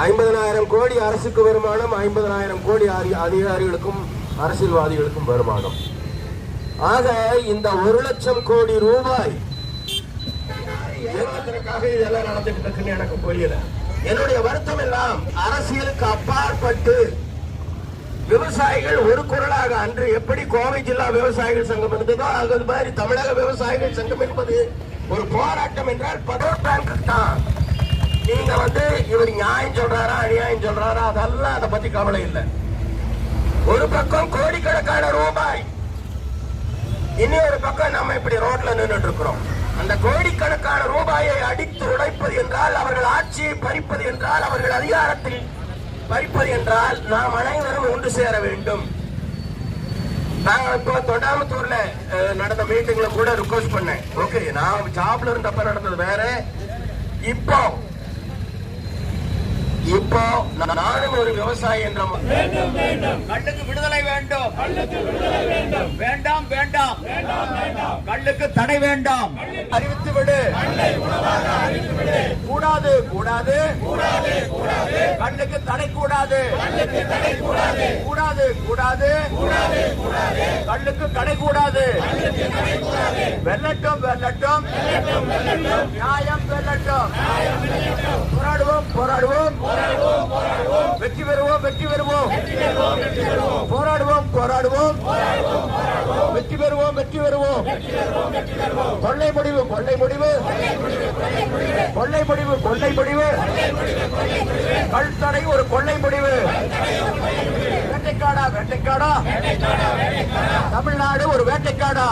ஐம்பதனாயிரம் கோடி அரசுக்கு வருமானம் ஐம்பதனாயிரம் கோடி அதி- அதிகாரிகளுக்கும் அரசியல்வாதிகளுக்கும் வருமானம். ஆக இந்த ஒரு லட்சம் கோடி ரூபாய் இதெல்லாம் நடந்துட்டு இருக்குன்னு எனக்கு புரியல. என்னுடைய வருத்தம் எல்லாம் அரசியலுக்கு அப்பாற்பட்டு விவசாயிகள் ஒரு குரலாக அன்று எப்படி கோவை ஜில்லா விவசாயிகள் சங்கம் இருந்ததோ அது மாதிரி தமிழக விவசாயிகள் சங்கம் என்பது ஒரு போராட்டம் என்றால் பதோட் பேங்க் தான் இவர் நியாயம் சொல்றாரா அநியாயம் சொல்றாரா? அதெல்லாம் அதை பத்தி கவலை இல்லை. ஒரு பக்கம் கோடிக்கணக்கான ரூபாய். இனி ஒரு பக்கம் நம்ம இப்படி ரோட்ல நின்றுட்டு இருக்கிறோம் அந்த கோடிக்கணக்கான ரூபாயை அடித்து உடைப்பது என்றால் அவர்கள் ஆட்சியை பறிப்பது என்றால் அவர்கள் அதிகாரத்தில் பறிப்பது என்றால் நாம் அனைவரும் ஒன்று சேர வேண்டும். நாங்கள் இப்போ தொண்டாமத்தூர்ல நடந்த மீட்டிங்ல கூட ரிக்வஸ்ட் பண்ணேன். ஓகே நான் ஜாப்ல இருந்தப்ப நடந்தது வேற. இப்போ இப்போ நானும் ஒரு விவசாயி என்ற கல்லுக்கு விடுதலை வேண்டும். வேண்டாம். வேண்டாம் கல்லுக்கு தடை வேண்டாம். அறிவித்து விடு. கூடாது கூடாது. கண்ணுக்கு தடை கூடாது. கூடாது. கூடாது கண்ணுக்கு கடை கூடாது. வெல்லட்டும் வெல்லட்டும். நியாயம் வெல்லட்டும். போராடுவோம் போராடுவோம். வெற்றி பெறுவோம் வெற்றி பெறுவோம். போராடுவோம் போராடுவோம். வெற்றி பெறுவோம் வெற்றி பெறுவோம். கொள்ளை முடிவு கொள்ளை முடிவு. கொள்ளை முடிவு கொள்ளை முடிவு. கல்தடை ஒரு கொள்ளை முடிவு. வேட்டைக்காடா வேட்டைக்காடா. தமிழ்நாடு ஒரு வேட்டைக்காடா.